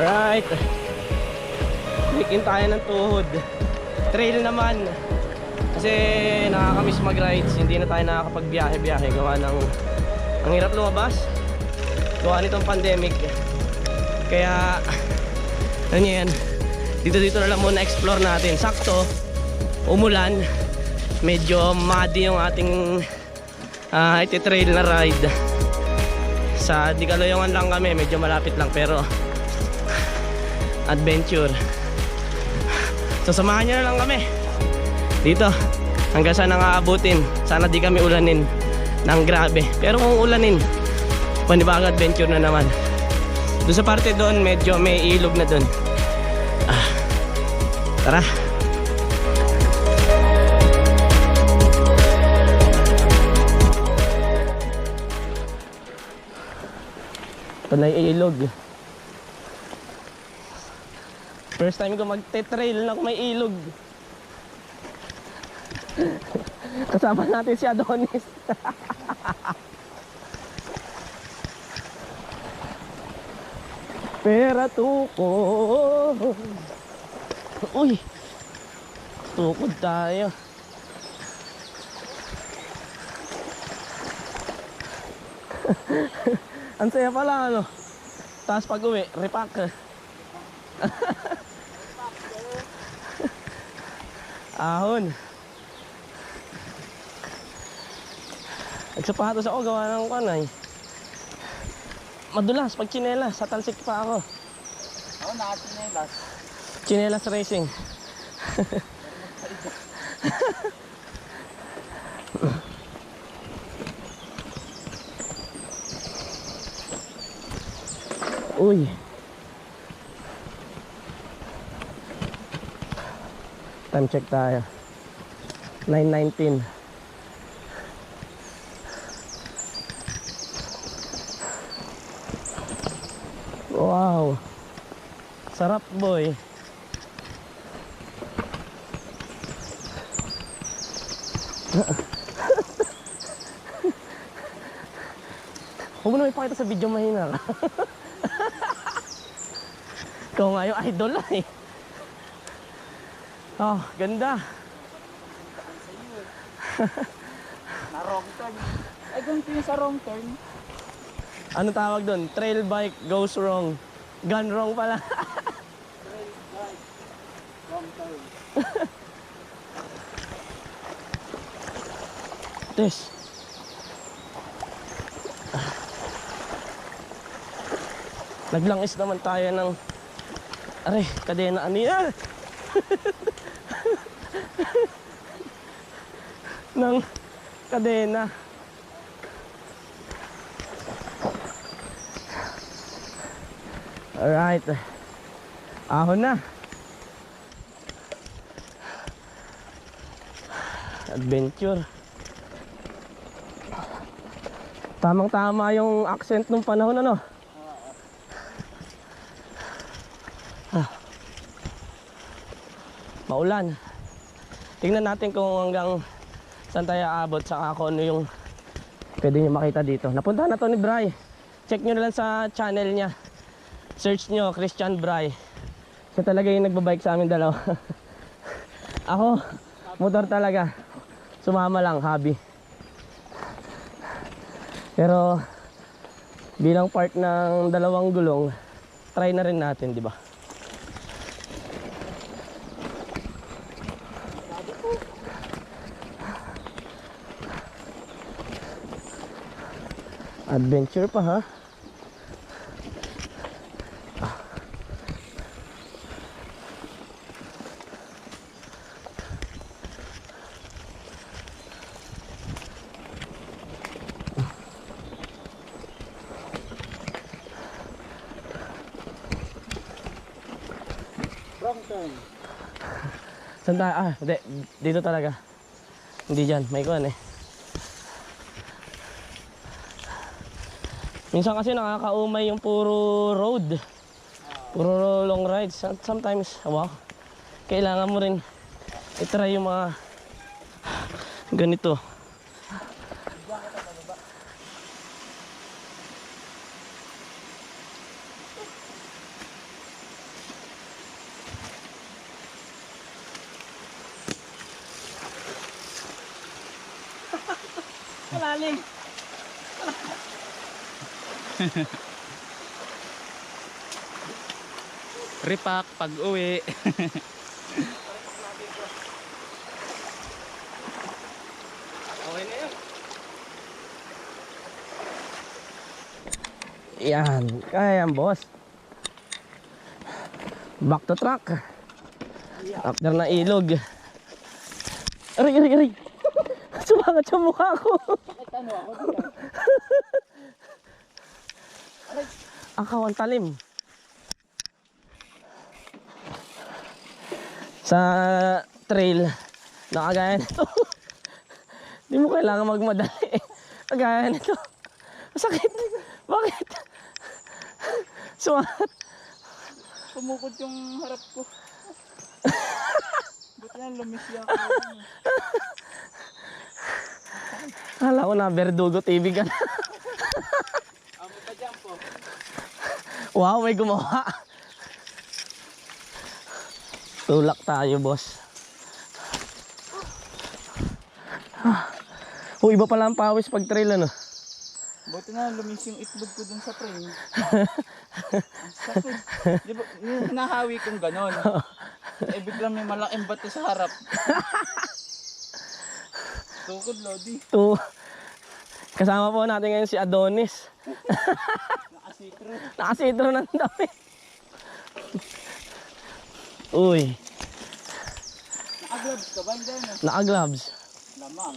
Alright. Bikin tayo ng tuhod. Trail naman. Kasi nakakamiss mag-rides. Hindi na tayo nakakapagbiyahe-biyahe. Gawa ng... Ang hirap lumabas. Gawa nitong pandemic. Kaya... Ano yan? Dito-dito na lang muna explore natin. Sakto. Umulan. Medyo muddy yung ating ah iti-trail na ride. Sa Digaloyongan lang kami. Medyo malapit lang pero adventure. So samahan nyo na lang kami. Dito. Hanggang saan ang aabutin. Sana di kami ulanin ng grabe. Pero kung ulanin, panibang adventure na naman. Doon sa parte doon, medyo may ilog na doon. Ah. Tara. Na yung ilog. First time ko magte-trail na may ilog. Kasama natin si Adonis. Pera tukod. Uy. Tukod tayo. Ang saya pala ano. Tapos pag uwi, repack. Ahon. Nagsapatos ako gawa ng kanay. Madulas pag chinelas, sa talsik pa ako. Ako nakasinelas. Chinelas racing. Uy. Time check tayo. 9.19. Wow. Sarap boy. Huwag mo na ipakita sa video mahina ka. Ikaw nga yung idol ah eh. Oh, ganda. Na wrong turn. Ay, ganito yung sa wrong turn. Ano tawag doon? Trail bike goes wrong. Gone wrong pala. Wrong turn. Tes. Naglangis naman tayo ng Aray, kadena ano yan? Ng kadena. Alright. Ahon na. Adventure. Tamang-tama yung accent nung panahon ano. Maulan. Tingnan natin kung hanggang saan tayo aabot sa ako ano yung pwede nyo makita dito. Napuntahan na to ni Bray. Check nyo na lang sa channel niya. Search nyo Christian Bray. Siya talaga yung nagbabike sa amin dalawa. ako, motor talaga. Sumama lang, hobby. Pero bilang part ng dalawang gulong, try na rin natin, di ba? Adventure pa ha? Wrong turn. Saan tayo? Ah, hindi. Dito talaga. Hindi dyan. May kuhan eh. Minsan kasi nakakaumay yung puro road. Puro long rides. Some- Sometimes, wow. Kailangan mo rin itry yung mga ganito. Repack pag uwi. Okay na yun. Yan, kaya yan boss. Back to track. After na ilog. Aray, aray, aray. Sumangat sa mukha ko. Bakit ano ako dito? Ang kawan talim. Sa trail, nakagaya nito. Hindi mo kailangan magmadali. Kagaya nito. Masakit. Bakit? Sumangat. Pumukod yung harap ko. Buti na lumisi ako. Kala ko na Verdugo TV ka na. Amo pa dyan po. Wow, may gumawa. Tulak tayo, boss. Oh, iba pala ang pawis pag trail, ano? Buti na lumis yung itlog ko dun sa. Ang sakit. Di ba, hinahawi kong ganon. Eh biglang may malaking bato sa harap. Tukod, Lodi. To, kasama po natin ngayon si Adonis. Nakasikro. Nakasitro ng dami. Uy, Nakaglabs ka ba? Hindi, no? naka-gloves. Lamang.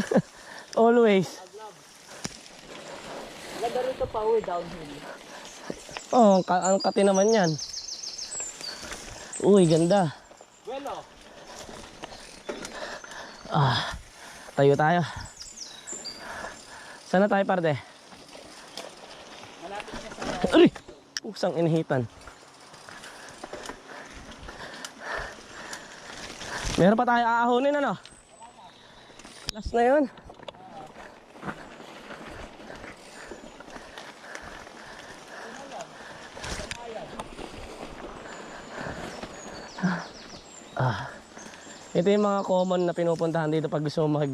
Always. Lagaro ito pa uwi downhill. Oh, ka ang kati naman yan. Uy, ganda. Bueno. Ah, tayo tayo. Sana tayo parte? Aray! Pusang inihitan. Meron pa tayo aahonin ano? Last na yun. Ah. Ito yung mga common na pinupuntahan dito pag gusto mag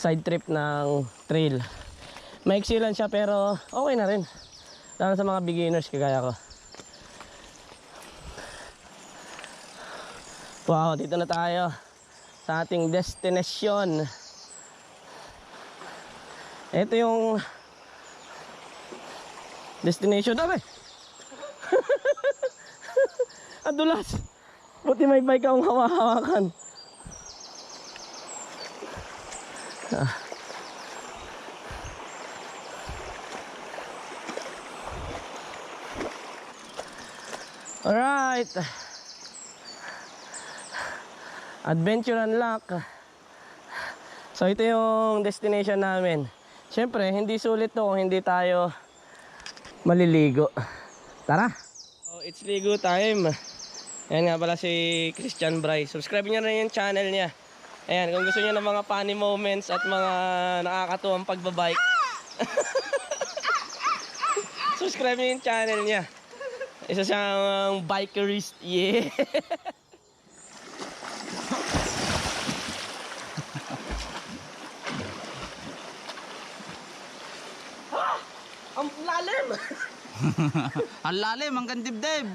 side trip ng trail. Maiksi lang siya pero okay na rin. Lalo sa mga beginners kagaya ko. Wow, dito na tayo sa ating destination. Ito yung destination namin. Ang dulas. Buti may bike akong hawa-hawakan. Ah. Alright. Adventure unlock. So ito yung destination namin. Siyempre, hindi sulit to kung hindi tayo maliligo. Tara! Oh, it's ligo time. Ayan nga pala si Christian Bray. Subscribe nyo na yung channel niya. Ayan, kung gusto niyo ng mga funny moments at mga nakakatuwang pagbabike. Subscribe nyo yung channel niya. Isa siyang bikerist. Yeah! Ang lalim! Ang lalim, ang gandibdib.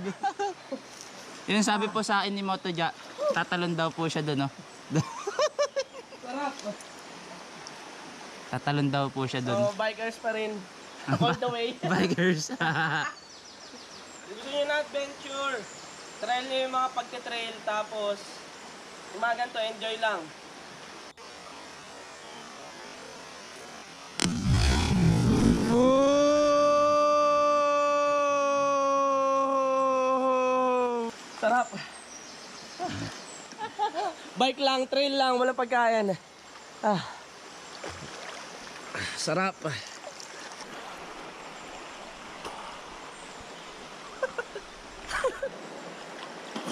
Yun ang sabi po sa akin ni Moto Ja, tatalon daw po siya doon, no? Sarap! Tatalon daw po siya doon. So, bikers pa rin. All the way. Bikers. Nyo na adventure. Trail nyo yung mga pagte-trail tapos yung mga ganito, enjoy lang. Sarap. Bike lang, trail lang, wala pagkain. Ah. Sarap. lahat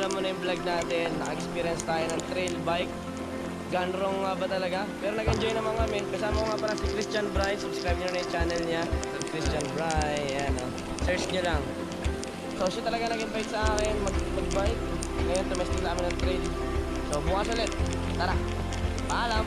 Hanggang dito na yung vlog natin. Naka-experience tayo ng trail bike. Ganrong nga ba talaga? Pero nag-enjoy naman kami. Kasama ko nga pala si Christian Bry. Subscribe nyo na yung channel niya. Christian Bry. Ayan o. Search nyo lang. So siya talaga nag-invite sa akin mag- mag-bike. Ngayon tumesting na kami ng trail. So bukas ulit. Tara. Paalam.